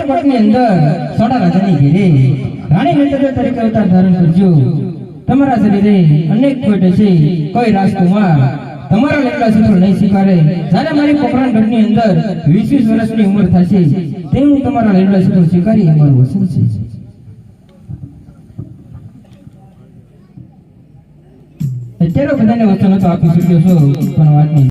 અમરકોટની અંદર સોડા રાજાની ઘેરે રાણી નંદન તરીકે અવતાર ધારણ કરજો. તમારા શરીરે અનેક કોટ છે કોઈ રાજકુમાર તમારા લેકડા સૂત્રો નહીં સ્વીકારે. જ્યારે મારી પોખરણ ગઢની અંદર વીસ વીસ વર્ષની ઉંમર થશે તે હું તમારા લેકડા સૂત્રો સ્વીકારી અમારું વસન છે. અત્યારે બધાને વચન તો આપી શક્યો છો, પણ વાત નહીં.